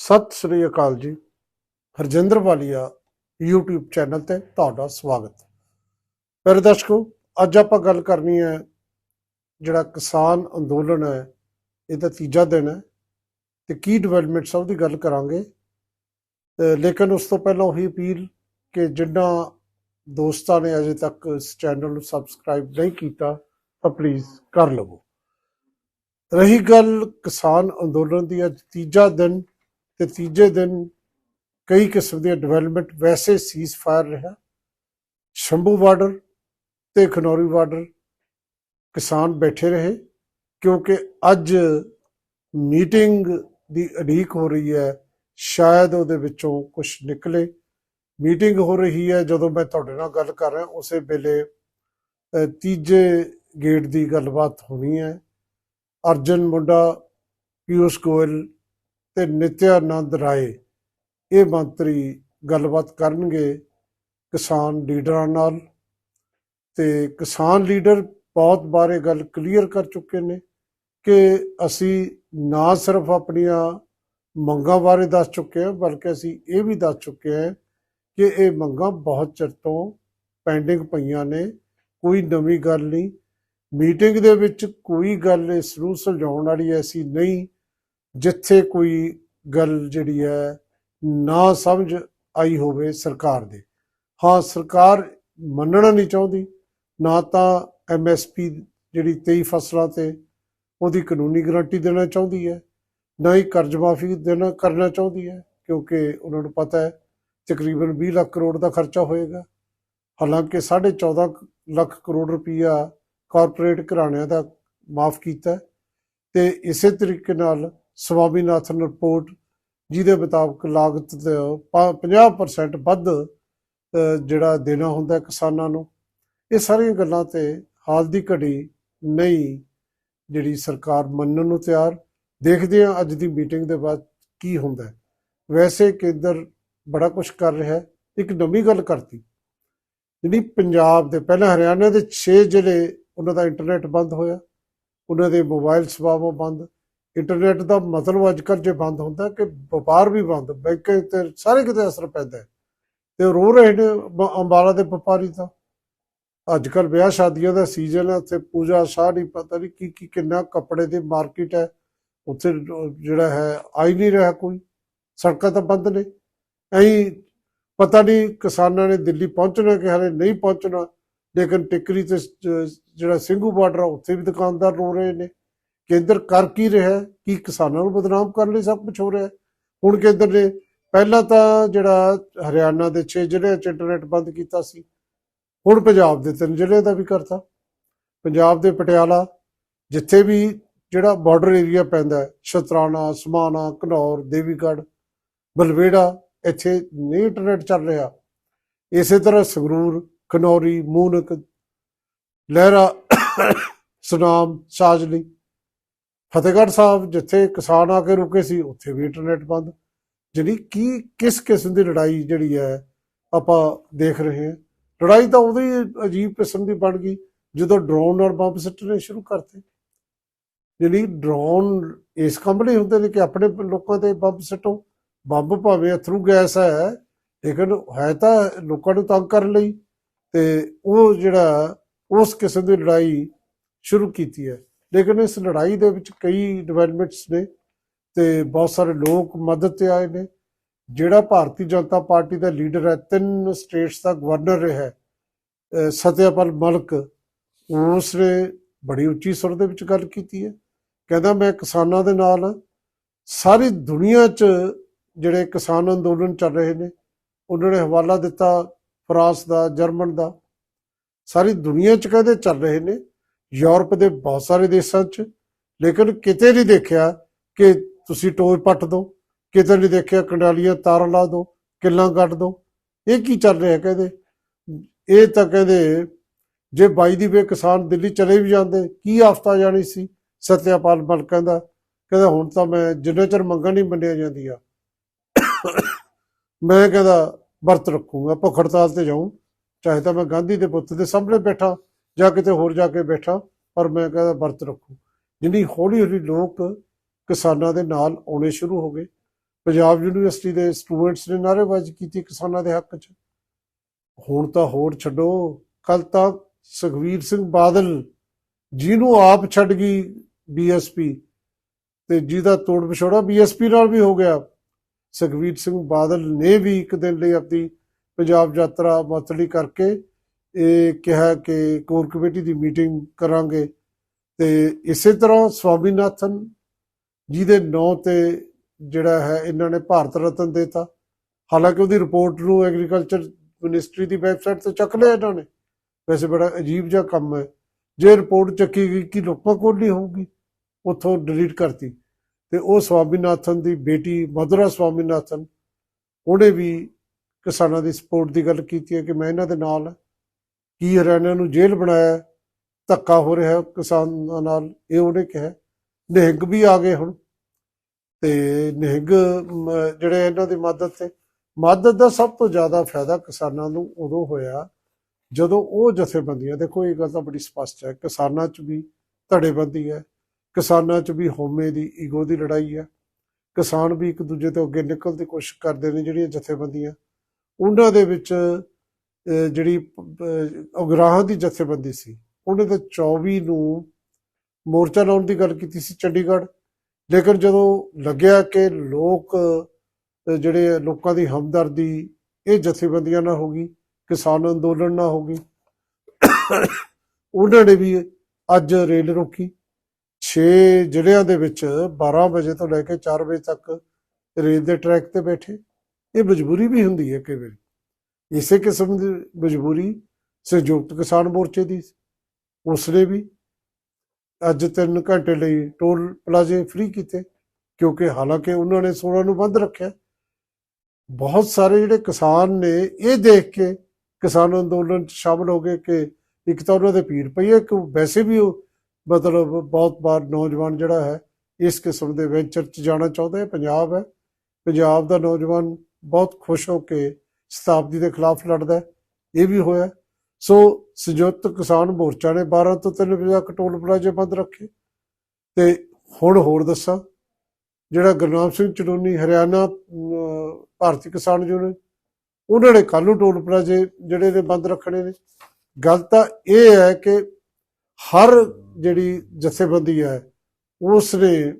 ਸਤਿ ਸ੍ਰੀ ਅਕਾਲ ਜੀ। ਹਰਜਿੰਦਰ ਵਾਲੀਆ YouTube channel ਤੇ ਤੁਹਾਡਾ ਸਵਾਗਤ। ਪਿਆਰੇ ਦਰਸ਼ਕੋ, ਅੱਜ ਆਪਾਂ ਗੱਲ ਕਰਨੀ ਹੈ ਜਿਹੜਾ ਕਿਸਾਨ ਅੰਦੋਲਨ ਹੈ, ਇਹਦਾ ਤੀਜਾ ਦਿਨ ਹੈ ਤੇ ਕੀ ਡਿਵੈਲਪਮੈਂਟਸ ਆ ਉਹਦੀ ਗੱਲ ਕਰਾਂਗੇ। ਤੇ ਲੇਕਿਨ ਉਸ ਤੋਂ ਪਹਿਲਾਂ ਉਹੀ ਅਪੀਲ ਕਿ ਜਿਨ੍ਹਾਂ ਦੋਸਤਾਂ ਨੇ ਅਜੇ ਤੱਕ ਇਸ ਚੈਨਲ ਨੂੰ ਸਬਸਕ੍ਰਾਈਬ ਨਹੀਂ ਕੀਤਾ, ਤਾਂ ਪਲੀਜ਼ ਕਰ ਲਵੋ। ਰਹੀ ਗੱਲ ਕਿਸਾਨ ਅੰਦੋਲਨ ਦੀ, ਅੱਜ ਤੀਜਾ ਦਿਨ ਤੇ ਤੀਜੇ ਦਿਨ ਕਈ ਕਿਸਮ ਦੀਆਂ ਡਿਵੈਲਪਮੈਂਟ ਵੈਸੇ ਸੀਜ਼ ਫਾਇਰ ਰਿਹਾ। ਸ਼ੰਭੂ ਬਾਰਡਰ ਤੇ ਖਨੌਰੀ ਬਾਰਡਰ ਕਿਸਾਨ ਬੈਠੇ ਰਹੇ ਕਿਉਂਕਿ ਅੱਜ ਮੀਟਿੰਗ ਦੀ ਅਡੀਕ ਹੋ ਰਹੀ ਹੈ। ਸ਼ਾਇਦ ਉਹਦੇ ਵਿੱਚੋਂ ਕੁਝ ਨਿਕਲੇ। ਮੀਟਿੰਗ ਹੋ ਰਹੀ ਹੈ। ਜਦੋਂ ਮੈਂ ਤੁਹਾਡੇ ਨਾਲ ਗੱਲ ਕਰ ਰਿਹਾ, ਉਸੇ ਵੇਲੇ ਤੀਜੇ ਗੇਟ ਦੀ ਗੱਲਬਾਤ ਹੋਣੀ ਹੈ। ਅਰਜਨ ਮੁੰਡਾ ਪਿਊਸ਼ ਗੋਇਲ ਤੇ ਨਿਤਿਆਨੰਦ ਰਾਏ ਇਹ ਮੰਤਰੀ ਗੱਲਬਾਤ ਕਰਨਗੇ ਕਿਸਾਨ ਲੀਡਰਾਂ ਨਾਲ ਤੇ ਕਿਸਾਨ ਲੀਡਰ ਬਹੁਤ ਬਾਰੇ ਗੱਲ ਕਲੀਅਰ ਕਰ ਚੁੱਕੇ ਨੇ ਕਿ ਅਸੀਂ ਨਾ ਸਿਰਫ ਆਪਣੀਆਂ ਮੰਗਾਂ ਬਾਰੇ ਦੱਸ ਚੁੱਕੇ ਹਾਂ, ਬਲਕਿ ਅਸੀਂ ਇਹ ਵੀ ਦੱਸ ਚੁੱਕੇ ਹਾਂ ਕਿ ਇਹ ਮੰਗਾਂ ਬਹੁਤ ਚਿਰ ਤੋਂ ਪੈਂਡਿੰਗ ਪਈਆਂ ਨੇ, ਕੋਈ ਨਵੀਂ ਗੱਲ ਨਹੀਂ। ਮੀਟਿੰਗ ਦੇ ਵਿੱਚ ਕੋਈ ਗੱਲ ਇਸ ਨੂੰ ਸੁਲਝਾਉਣ ਵਾਲੀ ਐਸੀ ਨਹੀਂ ਜਿੱਥੇ ਕੋਈ ਗੱਲ ਜਿਹੜੀ ਹੈ ਨਾ ਸਮਝ ਆਈ ਹੋਵੇ ਸਰਕਾਰ ਦੇ। ਹਾਂ, ਸਰਕਾਰ ਮੰਨਣਾ ਨਹੀਂ ਚਾਹੁੰਦੀ, ਨਾ ਤਾਂ ਐਮਐਸਪੀ ਜਿਹੜੀ 23 ਫਸਲਾਂ ਤੇ ਉਹਦੀ ਕਾਨੂੰਨੀ ਗਾਰੰਟੀ ਦੇਣਾ ਚਾਹੁੰਦੀ ਹੈ, ਨਾ ਹੀ ਕਰਜ਼ ਮਾਫੀ ਦੇਣਾ, ਕਰਨਾ ਚਾਹੁੰਦੀ ਹੈ, ਕਿਉਂਕਿ ਉਹਨਾਂ ਨੂੰ ਪਤਾ ਹੈ ਤਕਰੀਬਨ 20 ਲੱਖ ਕਰੋੜ ਦਾ ਖਰਚਾ ਹੋਏਗਾ। ਹਾਲਾਂਕਿ 14.5 ਲੱਖ ਕਰੋੜ ਰੁਪਈਆ ਕਾਰਪੋਰੇਟ ਘਰਾਣਿਆਂ ਦਾ ਮਾਫ ਕੀਤਾ ਹੈ ਤੇ ਇਸੇ ਤਰੀਕੇ ਨਾਲ ਸਵਾਮੀਨਾਥਨ ਰਿਪੋਰਟ, ਜਿਹਦੇ ਮੁਤਾਬਕ ਲਾਗਤ ਦਾ ਪ- 50% ਵੱਧ ਜਿਹੜਾ ਦੇਣਾ ਹੁੰਦਾ ਕਿਸਾਨਾਂ ਨੂੰ। ਇਹ ਸਾਰੀਆਂ ਗੱਲਾਂ ਤੇ ਹਾਲ ਦੀ ਘੜੀ ਨਹੀਂ ਜਿਹੜੀ ਸਰਕਾਰ ਮੰਨਣ ਨੂੰ ਤਿਆਰ। ਦੇਖਦੇ ਹਾਂ ਅੱਜ ਦੀ ਮੀਟਿੰਗ ਦੇ ਬਾਅਦ ਕੀ ਹੁੰਦਾ ਵੈਸੇ ਕੇਂਦਰ ਬੜਾ ਕੁਝ ਕਰ ਰਿਹਾ ਹੈ। ਇੱਕ ਨਵੀਂ ਗੱਲ ਕਰਤੀ। ਜਿਹੜੀ ਪੰਜਾਬ ਦੇ ਪਹਿਲਾਂ ਹਰਿਆਣਾ ਦੇ 6 ਜ਼ਿਲ੍ਹੇ, ਉਹਨਾਂ ਦਾ ਇੰਟਰਨੈਟ ਬੰਦ ਹੋਇਆ। ਉਹਨਾਂ ਦੇ ਮੋਬਾਈਲ ਸੇਵਾਵਾਂ ਬੰਦ। ਇੰਟਰਨੈਟ ਦਾ ਮਤਲਬ ਅੱਜ ਕੱਲ੍ਹ ਜੇ ਬੰਦ ਹੁੰਦਾ ਕਿ ਵਪਾਰ ਵੀ ਬੰਦ, ਬੈਂਕਾਂ ਤੇ ਸਾਰੇ ਕਿਤੇ ਅਸਰ ਪੈਂਦਾ ਹੈ। ਤੇ ਰੋ ਰਹੇ ਨੇ ਬ- ਅੰਬਾਲਾ ਦੇ ਵਪਾਰੀ ਤਾਂ। ਅੱਜ ਕੱਲ੍ਹ ਵਿਆਹ ਸ਼ਾਦੀਆਂ ਦਾ ਸੀਜ਼ਨ ਹੈ, ਉੱਥੇ ਪੂਜਾ, ਸ਼ਾਹ ਨਹੀਂ ਪਤਾ ਨਹੀਂ ਕੀ ਕੀ, ਕਿੰਨਾ ਕੱਪੜੇ ਦੀ ਮਾਰਕੀਟ ਹੈ। ਉੱਥੇ ਜਿਹੜਾ ਹੈ, ਆਈ ਨਹੀਂ ਰਿਹਾ ਕੋਈ। ਸੜਕਾਂ ਤਾਂ ਬੰਦ ਨੇ। ਐਂ ਪਤਾ ਨਹੀਂ ਕਿਸਾਨਾਂ ਨੇ ਦਿੱਲੀ ਪਹੁੰਚਣਾ ਕਿ ਹਲੇ ਨਹੀਂ ਪਹੁੰਚਣਾ, ਲੇਕਿਨ ਟਿਕਰੀ ਤੇ ਜਿਹੜਾ ਸਿੰਘੂ ਬਾਰਡਰ ਉੱਥੇ ਵੀ ਦੁਕਾਨਦਾਰ ਰੋ ਰਹੇ ਨੇ। ਕੇਂਦਰ ਕਰ ਕੀ ਰਿਹਾ ਕੀ ਕਿਸਾਨਾਂ ਨੂੰ ਬਦਨਾਮ ਕਰਨ ਲਈ ਸਭ ਕੁਝ ਹੋ ਰਿਹਾ ਹੁਣ ਕੇਂਦਰ ਨੇ ਪਹਿਲਾਂ ਤਾਂ ਜਿਹੜਾ ਹਰਿਆਣਾ ਦੇ 6 ਜ਼ਿਲ੍ਹਿਆਂ 'ਚ ਇੰਟਰਨੈਟ ਬੰਦ ਕੀਤਾ ਸੀ। ਹੁਣ ਪੰਜਾਬ ਦੇ ਤਿੰਨ ਜ਼ਿਲ੍ਹਿਆਂ ਦਾ ਵੀ ਕਰਤਾ। ਪੰਜਾਬ ਦੇ ਪਟਿਆਲਾ, ਜਿੱਥੇ ਵੀ ਜਿਹੜਾ ਬਾਰਡਰ ਏਰੀਆ ਪੈਂਦਾ ਹੈ ਸ਼ਤਰਾਣਾ ਸਮਾਣਾ ਘਨੌਰ ਦੇਵੀਗੜ੍ਹ, ਬਲਵੇੜਾ, ਇੱਥੇ ਨਹੀਂ ਇੰਟਰਨੈਟ ਚੱਲ ਰਿਹਾ। ਇਸੇ ਤਰ੍ਹਾਂ ਸੰਗਰੂਰ ਖਨੌਰੀ ਮੂਨਕ, ਲਹਿਰਾ, ਸੁਨਾਮ, ਸਾਜਲੀ ਫਤਿਹਗੜ੍ਹ ਸਾਹਿਬ, ਜਿੱਥੇ ਕਿਸਾਨ ਆ ਕੇ ਰੁਕੇ ਸੀ, ਉੱਥੇ ਵੀ ਇੰਟਰਨੈਟ ਬੰਦ। ਜਿਹੜੀ ਕੀ, ਕਿਸ ਕਿਸਮ ਦੀ ਲੜਾਈ ਜਿਹੜੀ ਹੈ, ਆਪਾਂ ਦੇਖ ਰਹੇ ਹਾਂ। ਲੜਾਈ ਤਾਂ ਉਹਦੀ ਅਜੀਬ ਕਿਸਮ ਦੀ ਬਣ ਗਈ, ਜਦੋਂ ਡਰੋਨ ਔਰ ਬੰਬ ਸਿੱਟਣੇ ਸ਼ੁਰੂ ਕਰਤੇ। ਜਿਹੜੀ ਡਰੋਨ ਇਸ ਕੰਮ ਲਈ ਹੁੰਦੇ ਨੇ ਕਿ ਆਪਣੇ ਲੋਕਾਂ ਤੇ ਬੰਬ ਸਿੱਟੋ। ਬੰਬ ਭਾਵੇਂ ਅਥਰੂ ਗੈਸ ਹੈ, ਲੇਕਿਨ ਹੈ ਤਾਂ ਲੋਕਾਂ ਨੂੰ ਤੰਗ ਕਰਨ ਲਈ ਤੇ ਉਹ ਜਿਹੜਾ ਉਸ ਕਿਸਮ ਦੀ ਲੜਾਈ ਸ਼ੁਰੂ ਕੀਤੀ ਹੈ। ਲੇਕਿਨ ਇਸ ਲੜਾਈ ਦੇ ਵਿੱਚ ਕਈ ਡਿਵੈਲਪਮੈਂਟਸ ਨੇ ਤੇ ਬਹੁਤ ਸਾਰੇ ਲੋਕ ਮਦਦ ਤੇ ਆਏ ਨੇ। ਜਿਹੜਾ ਭਾਰਤੀ ਜਨਤਾ ਪਾਰਟੀ ਦਾ ਲੀਡਰ ਹੈ, ਤਿੰਨ ਸਟੇਟਸ ਦਾ ਗਵਰਨਰ ਰਿਹਾ ਹੈ ਸਤਿਆਪਾਲ ਮਲਕ ਉਸ ਨੇ ਬੜੀ ਉੱਚੀ ਸੁਰ ਦੇ ਵਿੱਚ ਗੱਲ ਕੀਤੀ ਹੈ। ਕਹਿੰਦਾ, ਮੈਂ ਕਿਸਾਨਾਂ ਦੇ ਨਾਲ ਹਾਂ। ਸਾਰੀ ਦੁਨੀਆ 'ਚ ਜਿਹੜੇ ਕਿਸਾਨ ਅੰਦੋਲਨ ਚੱਲ ਰਹੇ ਨੇ, ਉਹਨਾਂ ਨੇ ਹਵਾਲਾ ਦਿੱਤਾ ਫਰਾਂਸ ਦਾ, ਜਰਮਨ ਦਾ। ਸਾਰੀ ਦੁਨੀਆ 'ਚ ਕਹਿੰਦੇ ਚੱਲ ਰਹੇ ਨੇ। ਯੂਰਪ ਦੇ ਬਹੁਤ ਸਾਰੇ ਦੇਸ਼ਾਂ 'ਚ, ਲੇਕਿਨ ਕਿਤੇ ਨਹੀਂ ਦੇਖਿਆ ਕਿ ਤੁਸੀਂ ਟੋਏ ਪੱਟ ਦੋ, ਕਿਤੇ ਨਹੀਂ ਦੇਖਿਆ ਕੰਡਾਲੀਆਂ ਤਾਰਾਂ ਲਾ ਦੋ, ਕਿੱਲਾਂ ਕੱਢ ਦੋ। ਇਹ ਕੀ ਚੱਲ ਰਿਹਾ ਕਹਿੰਦੇ? ਇਹ ਤਾਂ ਕਹਿੰਦੇ, ਜੇ ਬਾਈ ਦੀ ਵੇ ਕਿਸਾਨ ਦਿੱਲੀ ਚਲੇ ਵੀ ਜਾਂਦੇ, ਕੀ ਆਫਤਾ ਜਾਣੀ ਸੀ? ਸਤਿਆਪਾਲ ਮਲ ਕਹਿੰਦਾ ਕਹਿੰਦਾ ਹੁਣ ਤਾਂ ਮੈਂ ਜਿੰਨੇ ਚਿਰ ਮੰਗਾਂ ਨਹੀਂ ਮੰਨਿਆ ਜਾਂਦੀਆਂ, ਮੈਂ ਕਹਿੰਦਾ ਵਰਤ ਰੱਖੂਗਾ, ਭੁੱਖ ਹੜਤਾਲ ਤੇ ਜਾਊਂ, ਚਾਹੇ ਤਾਂ ਮੈਂ ਗਾਂਧੀ ਦੇ ਪੁੱਤ ਦੇ ਸਾਹਮਣੇ ਬੈਠਾ। ਜਾਂ ਕਿਤੇ ਹੋਰ ਜਾ ਕੇ ਬੈਠਾ, ਪਰ ਮੈਂ ਕਹਿੰਦਾ ਵਰਤ ਰੱਖੂ। ਜਿੰਨੀ ਹੌਲੀ ਹੌਲੀ ਲੋਕ ਕਿਸਾਨਾਂ ਦੇ ਨਾਲ ਆਉਣੇ ਸ਼ੁਰੂ ਹੋ ਗਏ। ਪੰਜਾਬ ਯੂਨੀਵਰਸਿਟੀ ਦੇ ਸਟੂਡੈਂਟਸ ਨੇ ਨਾਅਰੇਬਾਜ਼ੀ ਕੀਤੀ ਕਿਸਾਨਾਂ ਦੇ ਹੱਕ 'ਚ। ਹੁਣ ਤਾਂ ਹੋਰ ਛੱਡੋ। ਕੱਲ ਤਾਂ ਸੁਖਵੀਰ ਸਿੰਘ ਬਾਦਲ ਜਿਹਨੂੰ ਆਪ ਛੱਡ ਗਈ ਬੀਐਸਪੀ ਤੇ ਜਿਹਦਾ ਤੋੜ ਵਿਛੋੜਾ ਬੀਐਸਪੀ ਨਾਲ ਵੀ ਹੋ ਗਿਆ। ਸੁਖਵੀਰ ਸਿੰਘ ਬਾਦਲ ਨੇ ਵੀ ਇੱਕ ਦਿਨ ਲਈ ਆਪਣੀ ਪੰਜਾਬ ਯਾਤਰਾ ਮੁਅੱਤਲੀ ਕਰਕੇ ਇਹ ਕਿਹਾ ਕਿ ਕੋਰ ਕਮੇਟੀ ਦੀ ਮੀਟਿੰਗ ਕਰਾਂਗੇ। ਤੇ ਇਸੇ ਤਰ੍ਹਾਂ ਸਵਾਮੀਨਾਥਨ ਜਿਹਦੇ ਨਾਂ ਤੇ ਜਿਹੜਾ ਹੈ, ਇਹਨਾਂ ਨੇ ਭਾਰਤ ਰਤਨ ਦੇਤਾ। ਹਾਲਾਂਕਿ ਉਹਦੀ ਰਿਪੋਰਟ ਨੂੰ ਐਗਰੀਕਲਚਰ ਮਿਨਿਸਟਰੀ ਦੀ ਵੈਬਸਾਈਟ ਤੇ ਚੱਕ ਲਿਆ ਇਹਨਾਂ ਨੇ। ਵੈਸੇ ਬੜਾ ਅਜੀਬ ਜਿਹਾ ਕੰਮ ਹੈ। ਜੇ ਰਿਪੋਰਟ ਚੱਕੀ ਗਈ ਕਿ ਲੋਕਾਂ ਕੋਲ ਨਹੀਂ ਹੋਊਗੀ, ਉੱਥੋਂ ਡਿਲੀਟ ਕਰਤੀ। ਤੇ ਉਹ ਸਵਾਮੀਨਾਥਨ ਦੀ ਬੇਟੀ ਮਧੁਰਾ ਸਵਾਮੀਨਾਥਨ, ਉਹਨੇ ਵੀ ਕਿਸਾਨਾਂ ਦੀ ਸਪੋਰਟ ਦੀ ਗੱਲ ਕੀਤੀ ਹੈ ਕਿ ਮੈਂ ਇਹਨਾਂ ਦੇ ਨਾਲ ਹਾਂ। ਕੀ ਹਰਿਆਣਾ ਨੂੰ ਜੇਲ੍ਹ ਬਣਾਇਆ, ਧੱਕਾ ਹੋ ਰਿਹਾ ਕਿਸਾਨਾਂ ਨਾਲ, ਇਹ ਉਹਨੇ ਕਿਹਾ। ਨਿਹੰਗ ਵੀ ਆ ਗਏ ਹੁਣ। ਤੇ ਨਿਹੰਗ ਜਿਹੜੇ ਇਹਨਾਂ ਦੀ ਮਦਦ ਤੇ, ਮਦਦ ਦਾ ਸਭ ਤੋਂ ਜ਼ਿਆਦਾ ਫਾਇਦਾ ਕਿਸਾਨਾਂ ਨੂੰ ਉਦੋਂ ਹੋਇਆ ਜਦੋਂ ਉਹ ਜਥੇਬੰਦੀਆਂ, ਦੇਖੋ ਇਹ ਗੱਲ ਤਾਂ ਬੜੀ ਸਪਸ਼ਟ ਹੈ, ਕਿਸਾਨਾਂ 'ਚ ਵੀ ਧੜੇਬੰਦੀ ਹੈ, ਕਿਸਾਨਾਂ 'ਚ ਵੀ ਹੋਮੇ ਦੀ, ਈਗੋ ਦੀ ਲੜਾਈ ਹੈ। ਕਿਸਾਨ ਵੀ ਇੱਕ ਦੂਜੇ ਤੋਂ ਅੱਗੇ ਨਿਕਲਣ ਦੀ ਕੋਸ਼ਿਸ਼ ਕਰਦੇ ਨੇ ਜਿਹੜੀਆਂ ਜਥੇਬੰਦੀਆਂ। ਉਹਨਾਂ ਦੇ ਵਿੱਚ ਜਿਹੜੀ ਉਗਰਾਹਾਂ ਦੀ ਜਥੇਬੰਦੀ ਸੀ, ਉਹਨੇ ਤਾਂ 24 ਨੂੰ ਮੋਰਚਾ ਲਾਉਣ ਦੀ ਗੱਲ ਕੀਤੀ ਸੀ ਚੰਡੀਗੜ੍ਹ। ਲੇਕਿਨ ਜਦੋਂ ਲੱਗਿਆ ਕਿ ਲੋਕ ਜਿਹੜੇ ਲੋਕਾਂ ਦੀ ਹਮਦਰਦੀ, ਇਹ ਜਥੇਬੰਦੀਆਂ ਨਾਲ ਗਈ, ਕਿਸਾਨ ਅੰਦੋਲਨ ਨਾਲ ਗਈ, ਉਹਨਾਂ ਨੇ ਵੀ ਅੱਜ ਰੇਲ ਰੋਕੀ। 6 ਜ਼ਿਲ੍ਹਿਆਂ ਦੇ ਵਿੱਚ 12 ਵਜੇ ਤੋਂ ਲੈ ਕੇ 4 ਵਜੇ ਤੱਕ ਰੇਲ ਦੇ ਟਰੈਕ ਤੇ ਬੈਠੇ। ਇਹ ਮਜਬੂਰੀ ਵੀ ਹੁੰਦੀ ਹੈ ਕਈ ਵਾਰੀ। ਇਸੇ ਕਿਸਮ ਦੀ ਮਜਬੂਰੀ ਸੰਯੁਕਤ ਕਿਸਾਨ ਮੋਰਚੇ ਦੀ ਸੀ। ਉਸਨੇ ਵੀ ਅੱਜ 3 ਘੰਟੇ ਲਈ ਟੋਲ ਪਲਾਜ਼ੇ ਫ੍ਰੀ ਕੀਤੇ, ਕਿਉਂਕਿ ਹਾਲਾਂਕਿ ਉਹਨਾਂ ਨੇ 16 ਨੂੰ ਬੰਦ ਰੱਖਿਆ। ਬਹੁਤ ਸਾਰੇ ਜਿਹੜੇ ਕਿਸਾਨ ਨੇ, ਇਹ ਦੇਖ ਕੇ ਕਿਸਾਨ ਅੰਦੋਲਨ 'ਚ ਸ਼ਾਮਲ ਹੋ ਗਏ ਕਿ ਇੱਕ ਤਾਂ ਉਹਨਾਂ ਦੇ ਪੀਰ ਪਈ ਹੈ ਕਿ ਵੈਸੇ ਵੀ ਉਹ ਮਤਲਬ ਬਹੁਤ ਵਾਰ ਨੌਜਵਾਨ ਜਿਹੜਾ ਹੈ, ਇਸ ਕਿਸਮ ਦੇ ਵੈਂਚਰ 'ਚ ਜਾਣਾ ਚਾਹੁੰਦਾ ਹੈ। ਪੰਜਾਬ ਹੈ। ਪੰਜਾਬ ਦਾ ਨੌਜਵਾਨ ਬਹੁਤ ਖੁਸ਼ ਹੋ ਕੇ ਸ਼ਤਾਬਦੀ ਦੇ ਖਿਲਾਫ ਲੜਦਾ ਇਹ ਵੀ ਹੋਇਆ ਸੋ ਸੰਯੁਕਤ ਕਿਸਾਨ ਮੋਰਚਾ ਨੇ 12 ਤੋਂ 3 ਵਜੇ ਤੱਕ ਟੋਲ ਪਲਾਜ਼ੇ ਬੰਦ ਰੱਖੇ। ਤੇ ਹੁਣ ਹੋਰ ਦੱਸਾਂ, ਜਿਹੜਾ ਗੁਰਨਾਮ ਸਿੰਘ ਚੜੂਨੀ ਹਰਿਆਣਾ ਭਾਰਤੀ ਕਿਸਾਨ ਯੂਨੀਅਨ, ਉਹਨਾਂ ਨੇ ਕੱਲ੍ਹ ਨੂੰ ਟੋਲ ਪਲਾਜ਼ੇ ਜਿਹੜੇ ਨੇ ਬੰਦ ਰੱਖਣੇ ਨੇ। ਗੱਲ ਤਾਂ ਇਹ ਹੈ ਕਿ ਹਰ ਜਿਹੜੀ ਜਥੇਬੰਦੀ ਹੈ, ਉਸ ਨੇ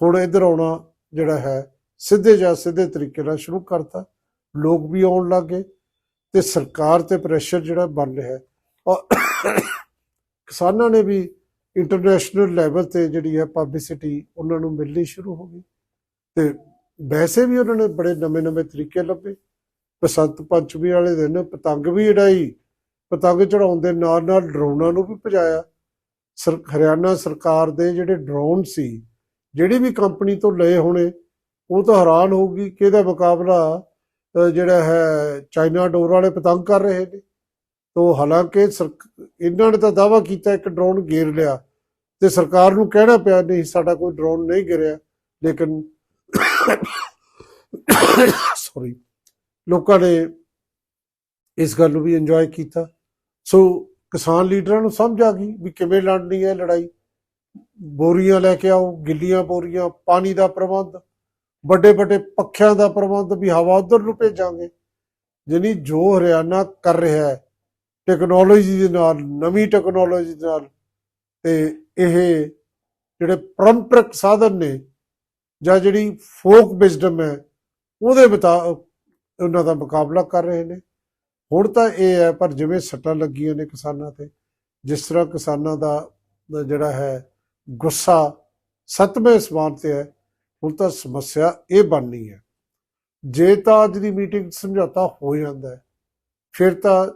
ਹੁਣ ਇੱਧਰ ਆਉਣਾ ਜਿਹੜਾ ਹੈ, ਸਿੱਧੇ ਜਾਂ ਸਿੱਧੇ ਤਰੀਕੇ ਨਾਲ ਸ਼ੁਰੂ ਕਰਤਾ। ਲੋਕ ਵੀ ਆਉਣ ਲੱਗ ਗਏ ਤੇ ਸਰਕਾਰ ਤੇ ਪ੍ਰੈਸ਼ਰ ਜਿਹੜਾ ਬਣ ਰਿਹਾ ਔਰ ਕਿਸਾਨਾਂ ਨੇ ਵੀ ਇੰਟਰਨੈਸ਼ਨਲ ਲੈਵਲ ਤੇ ਜਿਹੜੀ ਹੈ ਪਬਲਿਸਿਟੀ ਉਹਨਾਂ ਨੂੰ ਮਿਲਣੀ ਸ਼ੁਰੂ ਹੋ ਗਈ ਤੇ ਵੈਸੇ ਵੀ ਉਹਨਾਂ ਨੇ ਬੜੇ ਨਵੇਂ-ਨਵੇਂ ਤਰੀਕੇ ਲੱਭੇ। ਬਸੰਤ ਪੰਚਮੀ ਵਾਲੇ ਦਿਨ ਪਤੰਗ ਵੀ ਉਡਾਈ, ਪਤੰਗ ਚੜਾਉਣ ਦੇ ਨਾਲ ਨਾਲ ਡਰੋਨਾਂ ਨੂੰ ਵੀ ਭਜਾਇਆ। ਸਰ, ਹਰਿਆਣਾ ਸਰਕਾਰ ਦੇ ਜਿਹੜੇ ਡਰੋਨ ਸੀ, ਜਿਹੜੀ ਵੀ ਕੰਪਨੀ ਤੋਂ ਲਏ ਹੋਣੇ, ਉਹ ਤਾਂ ਹੈਰਾਨ ਹੋਊਗੀ ਕਿ ਇਹਦਾ ਮੁਕਾਬਲਾ ਜਿਹੜਾ ਹੈ, ਚਾਈਨਾ ਡੋਰ ਵਾਲੇ ਪਤੰਗ ਕਰ ਰਹੇ ਨੇ। ਤੋ ਹਾਲਾਂਕਿ ਸਰਕ- ਇਹਨਾਂ ਨੇ ਤਾਂ ਦਾਵਾ ਕੀਤਾ, ਇੱਕ ਡਰੋਨ ਗੇਰ ਲਿਆ। ਤੇ ਸਰਕਾਰ ਨੂੰ ਕਹਿਣਾ ਪਿਆ ਨਹੀਂ, ਸਾਡਾ ਕੋਈ ਡਰੋਨ ਨਹੀਂ ਗਿਰਿਆ ਲੇਕਿਨ ਸੌਰੀ ਲੋਕਾਂ ਨੇ ਇਸ ਗੱਲ ਨੂੰ ਵੀ ਇੰਜੋਏ ਕੀਤਾ। ਸੋ ਕਿਸਾਨ ਲੀਡਰਾਂ ਨੂੰ ਸਮਝ ਆ ਗਈ ਵੀ ਕਿਵੇਂ ਲੜਨੀ ਹੈ ਲੜਾਈ। ਬੋਰੀਆਂ ਲੈ ਕੇ ਆਓ, ਗਿੱਲੀਆਂ ਬੋਰੀਆਂ, ਪਾਣੀ ਦਾ ਪ੍ਰਬੰਧ। ਵੱਡੇ ਵੱਡੇ ਪੱਖਿਆਂ ਦਾ ਪ੍ਰਬੰਧ ਵੀ ਹਵਾ ਉਧਰ ਨੂੰ ਭੇਜਾਂਗੇ। ਜਾਣੀ ਜੋ ਹਰਿਆਣਾ ਕਰ ਰਿਹਾ ਹੈ ਟੈਕਨੋਲੋਜੀ ਦੇ ਨਾਲ, ਨਵੀਂ ਟੈਕਨੋਲੋਜੀ ਦੇ ਨਾਲ, ਤੇ ਇਹ ਜਿਹੜੇ ਪਰੰਪਰਕ ਸਾਧਨ ਨੇ, ਜਾਂ ਜਿਹੜੀ ਫੋਕ ਵਿਜ਼ਡਮ ਹੈ, ਉਹਦੇ ਬਤਾ, ਉਹਨਾਂ ਦਾ ਮੁਕਾਬਲਾ ਕਰ ਰਹੇ ਨੇ। ਹੁਣ ਤਾਂ ਇਹ ਹੈ, ਪਰ ਜਿਵੇਂ ਸੱਟਾਂ ਲੱਗੀਆਂ ਨੇ ਕਿਸਾਨਾਂ ਤੇ, ਜਿਸ ਤਰ੍ਹਾਂ ਕਿਸਾਨਾਂ ਦਾ ਦਾ ਜਿਹੜਾ ਹੈ ਗੁੱਸਾ ਸਤਵੇਂ ਸਮਾਨ ਤੇ ਹੈ ਹੁਣ ਤਾਂ ਸਮੱਸਿਆ ਇਹ ਬਣਨੀ ਹੈ। ਜੇ ਤਾਂ ਅੱਜ ਦੀ ਮੀਟਿੰਗ 'ਚ ਸਮਝੌਤਾ ਹੋ ਜਾਂਦਾ ਹੈ, ਫਿਰ ਤਾਂ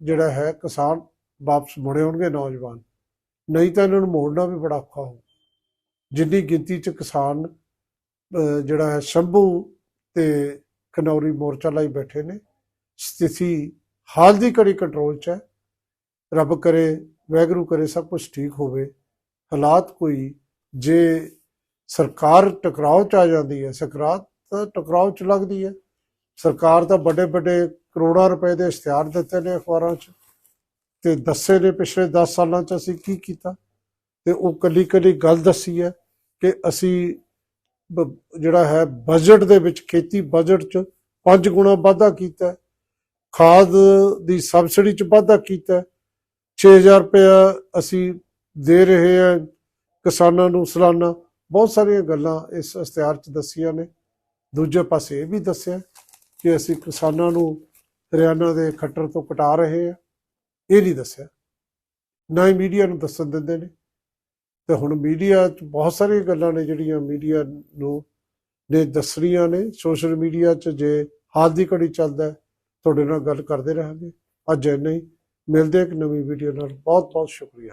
ਜਿਹੜਾ ਹੈ ਕਿਸਾਨ ਵਾਪਸ ਮੁੜੇ ਹੋਣਗੇ ਨੌਜਵਾਨ। ਨਹੀਂ ਤਾਂ ਇਹਨਾਂ ਨੂੰ ਮੋੜਨਾ ਵੀ ਬੜਾ ਔਖਾ ਹੋ ਜਿੰਨੀ ਗਿਣਤੀ 'ਚ ਕਿਸਾਨ ਜਿਹੜਾ ਹੈ ਸ਼ੰਭੂ ਤੇ ਖਨੌਰੀ ਮੋਰਚਾ ਲਈ ਬੈਠੇ ਨੇ, ਸਥਿਤੀ ਹਾਲ ਦੀ ਘੜੀ ਕੰਟਰੋਲ 'ਚ ਹੈ। ਰੱਬ ਕਰੇ ਵੈਗਰੂ ਕਰੇ ਸਭ ਕੁਝ ਠੀਕ ਹੋਵੇ। ਹਾਲਾਤ ਕੋਈ ਜੇ ਸਰਕਾਰ ਟਕਰਾਓ ਚ ਆ ਜਾਂਦੀ ਹੈ ਸਰਕਾਰ ਤਾਂ ਟਕਰਾਓ ਚ ਲੱਗਦੀ ਹੈ। ਸਰਕਾਰ ਤਾਂ ਵੱਡੇ ਵੱਡੇ ਕਰੋੜਾਂ ਰੁਪਏ ਦੇ ਇਸ਼ਤਿਹਾਰ ਦਿੱਤੇ ਨੇ ਅਖਬਾਰਾਂ 'ਚ ਤੇ ਦੱਸੇ ਨੇ ਪਿਛਲੇ 10 ਸਾਲਾਂ 'ਚ ਅਸੀਂ ਕੀ ਕੀਤਾ? ਤੇ ਉਹ ਕੱਲੀ ਕੱਲੀ ਗੱਲ ਦੱਸੀ ਹੈ ਕਿ ਅਸੀਂ ਬ- ਜਿਹੜਾ ਹੈ ਬਜਟ ਦੇ ਵਿੱਚ ਖੇਤੀ ਬਜਟ 'ਚ ਪੰਜ ਗੁਣਾ ਵਾਧਾ ਕੀਤਾ ਖਾਦ ਦੀ ਸਬਸਿਡੀ 'ਚ ਵਾਧਾ ਕੀਤਾ ਹੈ। 6000 ਰੁਪਇਆ ਅਸੀਂ ਦੇ ਰਹੇ ਹਾਂ ਕਿਸਾਨਾਂ ਨੂੰ ਸਾਲਾਨਾ। ਬਹੁਤ ਸਾਰੀਆਂ ਗੱਲਾਂ ਇਸ ਇਸ਼ਤਿਹਾਰ 'ਚ ਦੱਸੀਆਂ ਨੇ। ਦੂਜੇ ਪਾਸੇ ਇਹ ਵੀ ਦੱਸਿਆ ਕਿ ਅਸੀਂ ਕਿਸਾਨਾਂ ਨੂੰ ਹਰਿਆਣਾ ਦੇ ਖੱਟਰ ਤੋਂ ਕਟਾ ਰਹੇ ਹਾਂ। ਇਹ ਨਹੀਂ ਦੱਸਿਆ। ਨਾ ਹੀ ਮੀਡੀਆ ਨੂੰ ਦੱਸਣ ਦਿੰਦੇ ਨੇ। ਤੇ ਹੁਣ ਮੀਡੀਆ 'ਚ ਬਹੁਤ ਸਾਰੀਆਂ ਗੱਲਾਂ ਨੇ ਜਿਹੜੀਆਂ ਮੀਡੀਆ ਨੂੰ ਨੇ ਦੱਸਣੀਆਂ ਨੇ। ਸੋਸ਼ਲ ਮੀਡੀਆ 'ਚ ਜੇ ਹਾਲ ਦੀ ਘੜੀ ਚੱਲਦਾ ਤੁਹਾਡੇ ਨਾਲ ਗੱਲ ਕਰਦੇ ਰਹਾਂਗੇ। ਅੱਜ ਇੰਨਾ ਹੀ। ਮਿਲਦੇ ਇੱਕ ਨਵੀਂ ਵੀਡੀਓ ਨਾਲ। ਬਹੁਤ ਬਹੁਤ ਸ਼ੁਕਰੀਆ।